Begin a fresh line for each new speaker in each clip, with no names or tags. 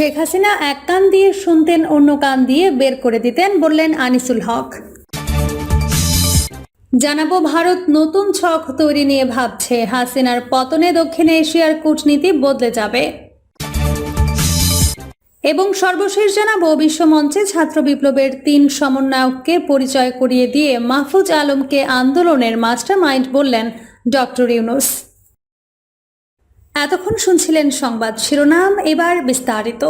শেখ হাসিনা এক কান দিয়ে শুনতেন, অন্য কান দিয়ে বের করে দিতেন বললেন আনিসুল হক। জানাব ভারত নতুন ছক তৈরি নিয়ে ভাবছে। হাসিনার পতনে দক্ষিণ এশিয়ার কূটনীতি বদলে যাবে। এবং সর্বশেষ জানাব বিশ্বমঞ্চে ছাত্র বিপ্লবের তিন সমন্বয়ককে পরিচয় করিয়ে দিয়ে মাহফুজ আলমকে আন্দোলনের মাস্টারমাইন্ড বললেন ডক্টর ইউনুস। এতক্ষণ শুনছিলেন সংবাদ শিরোনাম, এবার বিস্তারিত।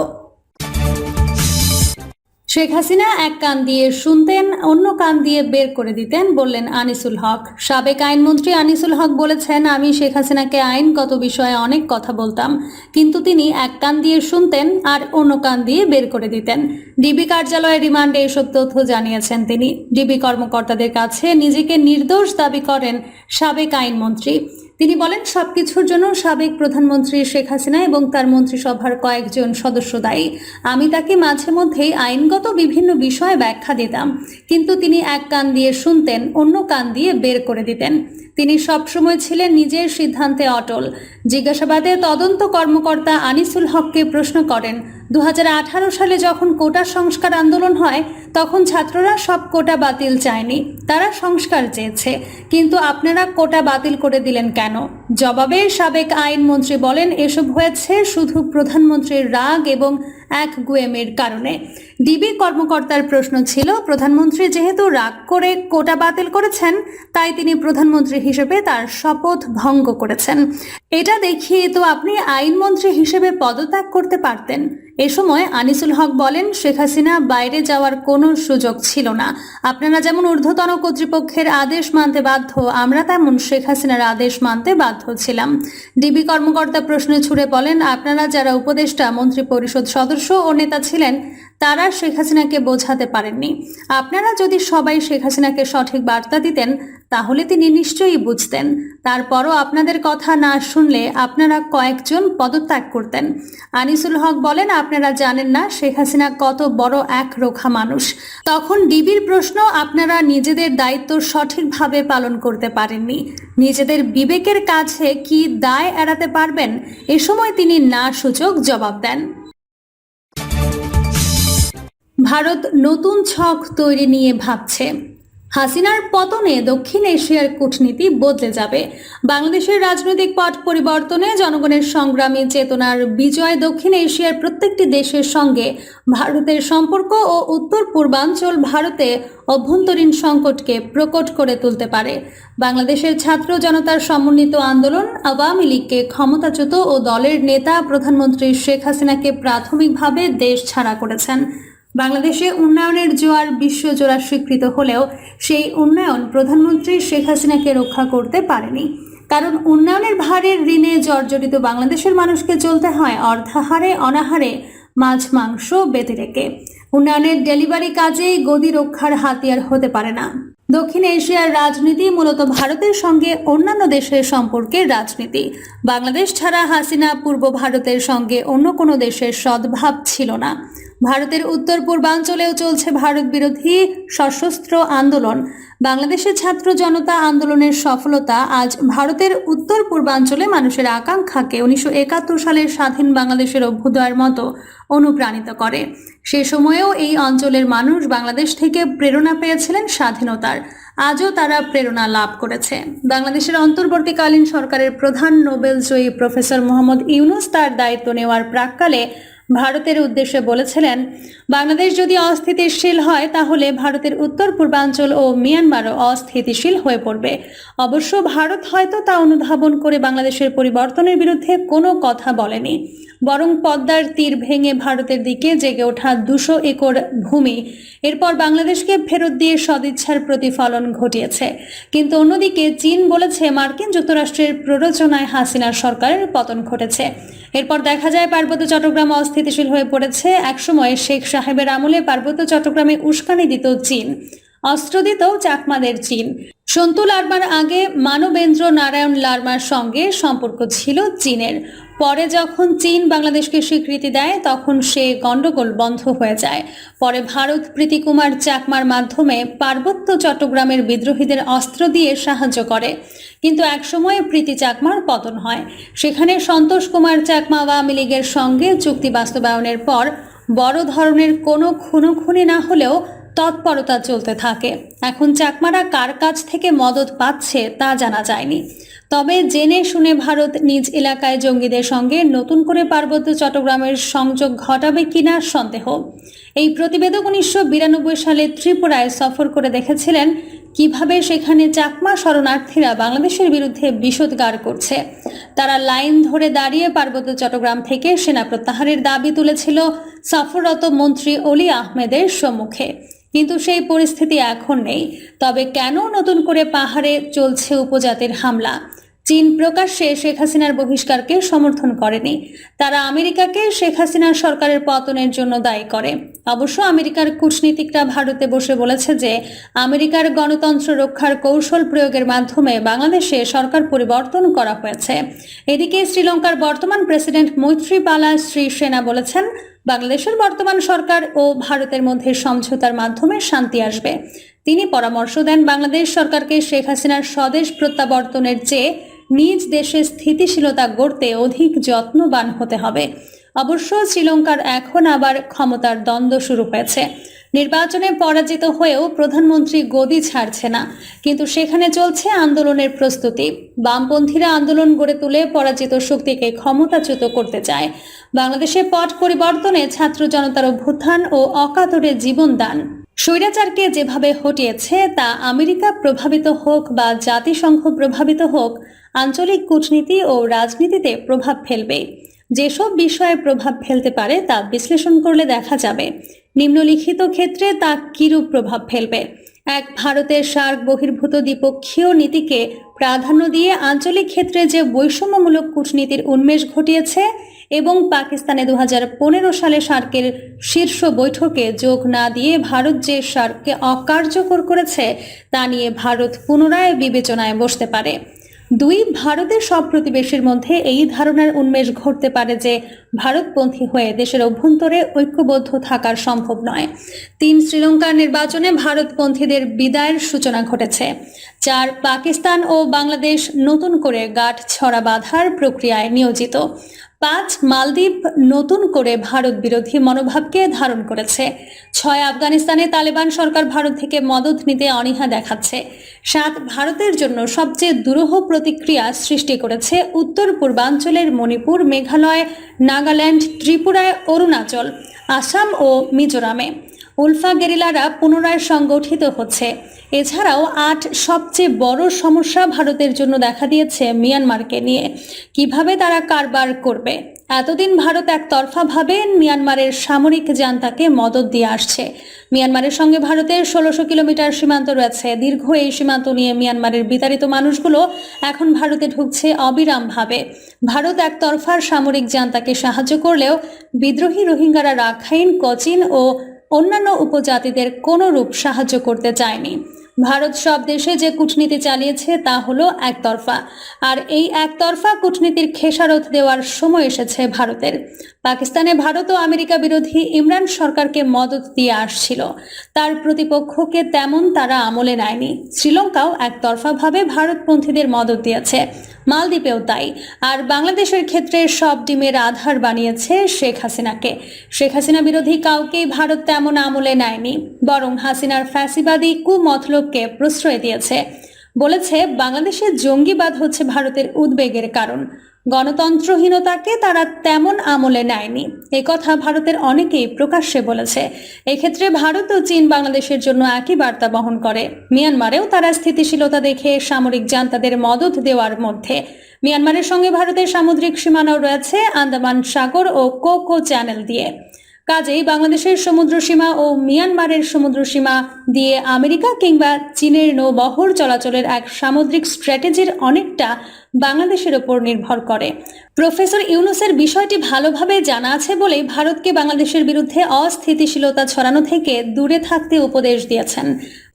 শেখ হাসিনা এক কান দিয়ে শুনতেন, অন্য কান দিয়ে বের করে দিতেন, বললেন আনিসুল হক। সাবেক আইনমন্ত্রী আনিসুল হক বলেছেন, আমি শেখ হাসিনাকে আইনগত বিষয়ে অনেক কথা বলতাম, কিন্তু তিনি এক কান দিয়ে শুনতেন আর অন্য কান দিয়ে বের করে দিতেন। ডিবি কার্যালয়ের রিমান্ডে এসব তথ্য জানিয়েছেন তিনি। ডিবি কর্মকর্তাদের কাছে নিজেকে নির্দোষ দাবি করেন সাবেক আইনমন্ত্রী। তিনি বলেন, সবকিছুর জন্য সাবেক প্রধানমন্ত্রী শেখ হাসিনা এবং তার মন্ত্রিসভার কয়েকজন সদস্য দায়ী। আমি তাকে মাঝে মধ্যেই আইনগত বিভিন্ন বিষয়ে ব্যাখ্যা দিতাম, কিন্তু তিনি এক কান দিয়ে শুনতেন, অন্য কান দিয়ে বের করে দিতেন। তিনি সবসময় ছিলেন নিজের সিদ্ধান্তে অটল। জিজ্ঞাসাবাদে তদন্ত কর্মকর্তা আনিসুল হককে প্রশ্ন করেন দু হাজার আঠারো সালে যখন কোটা সংস্কার আন্দোলন হয়, তখন ছাত্ররা সব কোটা বাতিল চায়নি। তারা সংস্কার চেয়েছে, কিন্তু আপনারা কোটা বাতিল করে দিলেন কেন? জবাবে সাবেক আইনমন্ত্রী বলেন, এসব হয়েছে শুধু প্রধানমন্ত্রীর রাগ এবং এক গুয়েমের কারণে। ডিবি কর্মকর্তার প্রশ্ন ছিল, প্রধানমন্ত্রী যেহেতু রাগ করে কোটা বাতিল করেছেন, তাই তিনি প্রধানমন্ত্রী হিসেবে তার শপথ ভঙ্গ করেছেন। এটা দেখিয়ে তো আপনি আইনমন্ত্রী হিসেবে পদত্যাগ করতে পারতেন। এ সময় আনিসুল হক বলেন, শেখ হাসিনা বাইরে যাওয়ার কোনো সুযোগ ছিল না। আপনারা যেমন ঊর্ধ্বতন কর্তৃপক্ষের আদেশ মানতে বাধ্য, আমরা তেমন শেখ হাসিনার আদেশ মানতে বাধ্য ছিলাম। ডিবি কর্মকর্তা প্রশ্নে ছুড়ে বলেন, আপনারা যারা উপদেষ্টা মন্ত্রী পরিষদ সদস্য ও নেতা ছিলেন তারা শেখ হাসিনাকে বোঝাতে পারেননি। আপনারা যদি সবাই শেখ হাসিনাকে সঠিক বার্তা দিতেন, তাহলে তিনি নিশ্চয়ই বুঝতেন। তারপরও আপনাদের কথা না শুনলে আপনারা কয়েকজন পদত্যাগ করতেন। আনিসুল হক বলেন, আপনারা জানেন না শেখ হাসিনা কত বড় এক রোখা মানুষ। তখন ডিবির প্রশ্ন, আপনারা নিজেদের দায়িত্ব সঠিকভাবে পালন করতে পারেননি। নিজেদের বিবেকের কাছে কি দায় এড়াতে পারবেন? এ সময় তিনি না সূচক জবাব দেন। ভারত নতুন ছক তৈরি নিয়ে ভাবছে। হাসিনার পতনে দক্ষিণ এশিয়ার কূটনীতি বদলে যাবে। বাংলাদেশের রাজনৈতিক পট পরিবর্তনে জনগণের সংগ্রামী চেতনার বিজয় দক্ষিণ এশিয়ার প্রত্যেকটি দেশের সঙ্গে ভারতের সম্পর্ক ও উত্তর পূর্বাঞ্চল ভারতে অভ্যন্তরীণ সংকটকে প্রকট করে তুলতে পারে। বাংলাদেশের ছাত্র জনতার সমন্বিত আন্দোলন আওয়ামী লীগকে ক্ষমতাচ্যুত ও দলের নেতা প্রধানমন্ত্রী শেখ হাসিনাকে প্রাথমিকভাবে দেশ ছাড়া করেছেন। বাংলাদেশে উন্নয়নের জোয়ার বিশ্বজোড়া স্বীকৃত হলেও সেই উন্নয়ন প্রধানমন্ত্রী শেখ হাসিনাকে রক্ষা করতে পারেনি। কারণ উন্নয়নের ভারের ঋণে জর্জরিত বাংলাদেশের মানুষকে চলতে হয় অর্ধাহারে, অনাহারে মাছ, মাংস বেঁধে রেখে। উন্নয়নের ডেলিভারি কাজেই গদি রক্ষার হাতিয়ার হতে পারে না। দক্ষিণ এশিয়ার রাজনীতি মূলত ভারতের সঙ্গে অন্যান্য দেশের সম্পর্কের রাজনীতি। বাংলাদেশ ছাড়া হাসিনা পূর্ব ভারতের সঙ্গে অন্য কোনো দেশের সদ্ভাব ছিল না। ভারতের উত্তর পূর্বাঞ্চলেও চলছে ভারত বিরোধী সশস্ত্র আন্দোলন। বাংলাদেশের ছাত্র জনতা আন্দোলনের সফলতা আজ ভারতের উত্তর পূর্বাঞ্চলে মানুষের আকাঙ্ক্ষাকে উনিশশো একাত্তর সালের স্বাধীন বাংলাদেশের অভ্যুদয়ের মতো অনুপ্রাণিত করে। সে সময়েও এই অঞ্চলের মানুষ বাংলাদেশ থেকে প্রেরণা পেয়েছিলেন স্বাধীনতার। আজও তারা প্রেরণা লাভ করেছে। বাংলাদেশের অন্তর্বর্তীকালীন সরকারের প্রধান নোবেল জয়ী প্রফেসর মোহাম্মদ ইউনুস তার দায়িত্ব নেওয়ার প্রাককালে ভারতের উদ্দেশ্যে বলেছিলেন, বাংলাদেশ যদি অস্থিতিশীল হয়, তাহলে ভারতের উত্তর পূর্বাঞ্চল ও মিয়ানমারও অস্থিতিশীল হয়ে পড়বে। অবশ্য ভারত হয়তো তা অনুধাবন করে বাংলাদেশের পরিবর্তনের বিরুদ্ধে কোনো কথা বলেনি। বরং পদ্মার তীর ভেঙে ভারতের দিকে জেগে ওঠা দুশো একর ভূমি, এরপর বাংলাদেশকে ফেরত দিয়ে সদিচ্ছার প্রতিফলন ঘটিয়েছে। কিন্তু অন্যদিকে চীন বলেছে, মার্কিন যুক্তরাষ্ট্রের প্ররোচনায় হাসিনার সরকারের পতন ঘটেছে। এরপর দেখা যায় পার্বত্য চট্টগ্রাম অস্থিতিশীল হয়ে পড়েছে। একসময় শেখ সাহেবের আমলে পার্বত্য চট্টগ্রামে উস্কানি দিত চীন, অস্ত্র দিত চাকমাদের চীন। সন্তু লার্মার আগে মানবেন্দ্র নারায়ণ লার্মার সঙ্গে সম্পর্ক ছিল চীনের। পরে যখন চীন বাংলাদেশকে স্বীকৃতি দেয়, তখন সে গণ্ডগোল বন্ধ হয়ে যায়। পরে ভারত প্রীতিকুমার চাকমার মাধ্যমে পার্বত্য চট্টগ্রামের বিদ্রোহীদের অস্ত্র দিয়ে সাহায্য করে। কিন্তু একসময় প্রীতি চাকমার পতন হয়। সেখানে সন্তোষ কুমার চাকমা আওয়ামী লীগের সঙ্গে চুক্তি বাস্তবায়নের পর বড় ধরনের কোনো খুনোখুনি না হলেও তৎপরতা চলতে থাকে। এখন চাকমারা কার কাছ থেকে মদত পাচ্ছে তা জানা যায়নি। তবে জেনে শুনে ভারত নিজ এলাকায় জঙ্গিদের সঙ্গে নতুন করে পার্বত্য চট্টগ্রামের সংযোগ ঘটাবে কিনা সন্দেহ। এই প্রতিবেদক উনিশশো বিরানব্বই সালে ত্রিপুরায় সফর করে দেখেছিলেন কীভাবে সেখানে চাকমা শরণার্থীরা বাংলাদেশের বিরুদ্ধে বিষোদ্গার করছে। তারা লাইন ধরে দাঁড়িয়ে পার্বত্য চট্টগ্রাম থেকে সেনা প্রত্যাহারের দাবি তুলেছিল সফররত মন্ত্রী অলি আহমেদের সম্মুখে। কিন্তু সেই পরিস্থিতি এখন নেই। তবে কেন নতুন করে পাহাড়ে চলছে উপজাতির হামলা? চীন প্রকাশ্যে শেখ হাসিনার বহিষ্কারকে সমর্থন করেনি। তারা আমেরিকাকে শেখ হাসিনার সরকারের পতনের জন্য দায়ী করে। অবশ্য আমেরিকার কূটনীতিকরা ভারতে বসে বলেছে যে, আমেরিকার গণতন্ত্র রক্ষার কৌশল প্রয়োগের মাধ্যমে বাংলাদেশে সরকার পরিবর্তন করা হয়েছে। এদিকে শ্রীলঙ্কার বর্তমান প্রেসিডেন্ট মৈত্রীপালা শ্রী সেনা বলেছেন, বাংলাদেশের বর্তমান সরকার ও ভারতের মধ্যে সমঝোতার মাধ্যমে শান্তি আসবে। তিনি পরামর্শ দেন, বাংলাদেশ সরকারকে শেখ হাসিনার স্বদেশ প্রত্যাবর্তনের চেয়ে নিজ দেশে স্থিতিশীলতা গড়তে অধিক যত্নবান হতে হবে। অবশ্য শ্রীলঙ্কার এখন আবার ক্ষমতার দ্বন্দ্ব শুরু হয়েছে। নির্বাচনে পরাজিত হয়েও প্রধানমন্ত্রী গদি ছাড়ছে না। কিন্তু সেখানে চলছে আন্দোলনের প্রস্তুতি। বামপন্থীরা আন্দোলন গড়ে তুলে পরাজিত শক্তিকে ক্ষমতাচ্যুত করতে চায়। বাংলাদেশে পট পরিবর্তনে ছাত্র জনতার অভ্যুত্থান ও অকাতরে জীবনদান। স্বৈরাচারকে যেভাবে হটিয়েছে তা আমেরিকা প্রভাবিত হোক বা জাতিসংঘ প্রভাবিত হোক আঞ্চলিক কূটনীতি ও রাজনীতিতে প্রভাব ফেলবে। যেসব বিষয়ে প্রভাব ফেলতে পারে তা বিশ্লেষণ করলে দেখা যাবে। নিম্নলিখিত ক্ষেত্রে তা কিরূপ প্রভাব ফেলবে? এক ভারতের সার্ক বহির্ভূত দ্বিপক্ষীয় নীতিকে প্রাধান্য দিয়ে আঞ্চলিক ক্ষেত্রে যে বৈষম্যমূলক কূটনীতির উন্মেষ ঘটিয়েছে এবং পাকিস্তানে দু হাজার পনেরো সালে সার্কের শীর্ষ বৈঠকে যোগ না দিয়ে ভারত যে সার্ককে অকার্যকর করেছে, তা নিয়ে ভারত পুনরায় বিবেচনায় বসতে পারে। দুই ভারতের সব প্রতিবেশীর মধ্যে এই ধারণার উন্মেষ ঘটতে পারে যে ভারতপন্থী হয়ে দেশের অভ্যন্তরে ঐক্যবদ্ধ থাকার সম্ভব নয়। তিন শ্রীলঙ্কার নির্বাচনে ভারতপন্থীদের বিদায়ের সূচনা ঘটেছে। চার, পাকিস্তান ও বাংলাদেশ নতুন করে গাঠ ছড়া বাঁধার প্রক্রিয়ায় নিয়োজিত। পাঁচ মালদ্বীপ নতুন করে ভারত বিরোধী মনোভাবকে ধারণ করেছে। ছয় আফগানিস্তানে তালেবান সরকার ভারত থেকে মদত নিতে অনীহা দেখাচ্ছে। সাত, ভারতের জন্য সবচেয়ে দুরূহ প্রতিক্রিয়া সৃষ্টি করেছে উত্তর পূর্বাঞ্চলের মণিপুর, মেঘালয়, নাগাল্যান্ড, ত্রিপুরায় অরুণাচল, আসাম ও মিজোরামে। উলফা গেরিলারা পুনরায় সংগঠিত হচ্ছে। এছাড়াও আট সবচেয়ে বড় সমস্যা ভারতের জন্য দেখা দিয়েছে মিয়ানমারকে নিয়ে। কীভাবে তারা কারবার করবে? এতদিন ভারত একতরফাভাবে মিয়ানমারের সামরিক জান্তাকে মদত দিয়ে আসছে। মিয়ানমারের সঙ্গে ভারতের ষোলোশো কিলোমিটার সীমান্ত রয়েছে। দীর্ঘ এই সীমান্ত নিয়ে মিয়ানমারের বিতাড়িত মানুষগুলো এখন ভারতে ঢুকছে অবিরামভাবে। ভারত একতরফার সামরিক জান্তাকে সাহায্য করলেও বিদ্রোহী রোহিঙ্গারা রাখাইন, কচিন ও অন্যান্য উপজাতিদের কোনো রূপ সাহায্য করতে চায়নি। ভারত সব দেশে যে কূটনীতি চালিয়েছে তা হলো একতরফা। আর এই একতরফা কূটনীতির খেসারত দেওয়ার সময় এসেছে ভারতের। পাকিস্তানে ভারত ও আমেরিকা বিরোধী ইমরান সরকারকে মদত দিয়ে আসছিল। তার প্রতিপক্ষকে তেমন তারা আমলে নেয়নি। শ্রীলঙ্কাও একতরফাভাবে ভারতপন্থীদের মদত দিয়েছে। মালদ্বীপেও তাই। আর বাংলাদেশের ক্ষেত্রে সব ডিমের আধার বানিয়েছে শেখ হাসিনাকে। শেখ হাসিনা বিরোধী কাউকেই ভারত তেমন আমলে নেয়নি, বরং হাসিনার ফ্যাসিবাদী কুমতলবকে প্রশ্রয় দিয়েছে। বলেছে বাংলাদেশের জঙ্গিবাদ হচ্ছে ভারতের উদ্বেগের কারণ। গণতন্ত্রহীনতাকে তারা তেমন আমলে নেয়নি। কথা ভারতের অনেকেই প্রকাশ্যে বলেছে। এক্ষেত্রে ভারত ও চীন বাংলাদেশের জন্য একই বার্তা বহন করে। মিয়ানমারেও তারা স্থিতিশীলতা দেখে সামরিক যান তাদের মদত দেওয়ার মধ্যে। মিয়ানমারের সঙ্গে ভারতের সামুদ্রিক সীমানাও রয়েছে আন্দামান সাগর ও কোকো চ্যানেল দিয়ে। কাজেই বাংলাদেশের সমুদ্র সীমা ও মিয়ানমারের সমুদ্র সীমা দিয়ে আমেরিকা কিংবা চীনের নৌবহর চলাচলের এক সামুদ্রিক স্ট্র্যাটেজির অনেকটা বাংলাদেশের ওপর নির্ভর করে। প্রফেসর ইউনুসের বিষয়টি ভালোভাবে জানা আছে বলে ভারতকে বাংলাদেশের বিরুদ্ধে অস্থিতিশীলতা ছড়ানো থেকে দূরে থাকতে উপদেশ দিয়েছেন।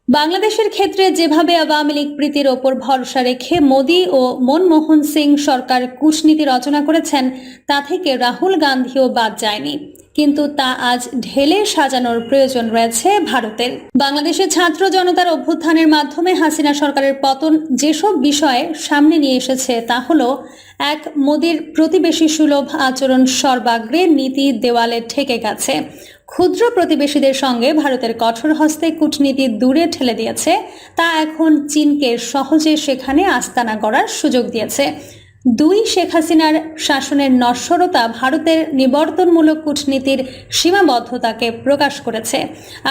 বাংলাদেশের ক্ষেত্রে যেভাবে আওয়ামী লীগ প্রীতির ওপর ভরসা রেখে মোদী ও মনমোহন সিং সরকার কূটনীতি রচনা করেছেন, তা থেকে রাহুল গান্ধীও বাদ যায়নি। কিন্তু তা আজ ঢেলে সাজানোর প্রয়োজন রয়েছে ভারতের। বাংলাদেশের ছাত্র জনতার অভ্যুত্থানের মাধ্যমে হাসিনা সরকারের পতন যেসব বিষয়ে সামনে নিয়ে এসেছে তা হলো এক, মোদীর প্রতিবেশী সুলভ আচরণ সর্বাগ্রে নীতি দেওয়ালে ঠেকে গেছে। ক্ষুদ্র প্রতিবেশীদের সঙ্গে ভারতের কঠোর হস্তে কূটনীতি দূরে ঠেলে দিয়েছে, তা এখন চীনকে সহজে সেখানে আস্তানা করার সুযোগ দিয়েছে। দুই শেখ হাসিনার শাসনের নশ্বরতা ভারতের নিবর্তনমূলক কূটনীতির সীমাবদ্ধতাকে প্রকাশ করেছে।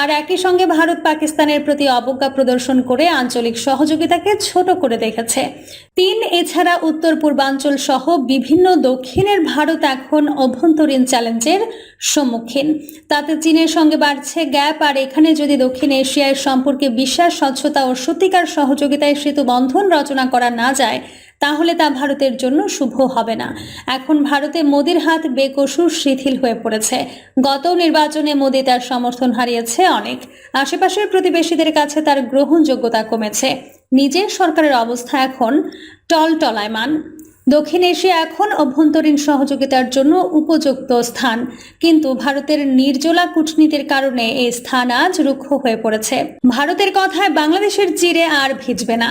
আর একই সঙ্গে ভারত পাকিস্তানের প্রতি অবজ্ঞা প্রদর্শন করে আঞ্চলিক সহযোগিতাকে ছোট করে দেখেছে। তিন এছাড়া উত্তর পূর্বাঞ্চল সহ বিভিন্ন দক্ষিণের ভারত এখন অভ্যন্তরীণ চ্যালেঞ্জের সম্মুখীন। তাতে চীনের সঙ্গে বাড়ছে গ্যাপ, আর এখানে যদি দক্ষিণ এশিয়ার সম্পর্কে বিশ্বাস, স্বচ্ছতা ও সত্যিকার সহযোগিতায় সেতু বন্ধন রচনা করা না যায় তাহলে তা ভারতের জন্য শুভ হবে না। এখন ভারতে মোদির হাত বেকসুর শিথিল হয়ে পড়েছে। গত নির্বাচনে মোদি তার সমর্থন হারিয়েছে অনেক। আশেপাশের প্রতিবেশীদের কাছে তার গ্রহণযোগ্যতা কমেছে। নিজের সরকারের অবস্থা এখন টলটলায়মান দক্ষিণ এশিয়া এখন অভ্যন্তরীণ সহযোগিতার জন্য উপযুক্ত স্থান। কিন্তু ভারতের নির্জলা কূটনীতির কারণে এই স্থান আজ রুক্ষ হয়ে পড়েছে। ভারতের কথায় বাংলাদেশের চিরে আর ভিজবে না।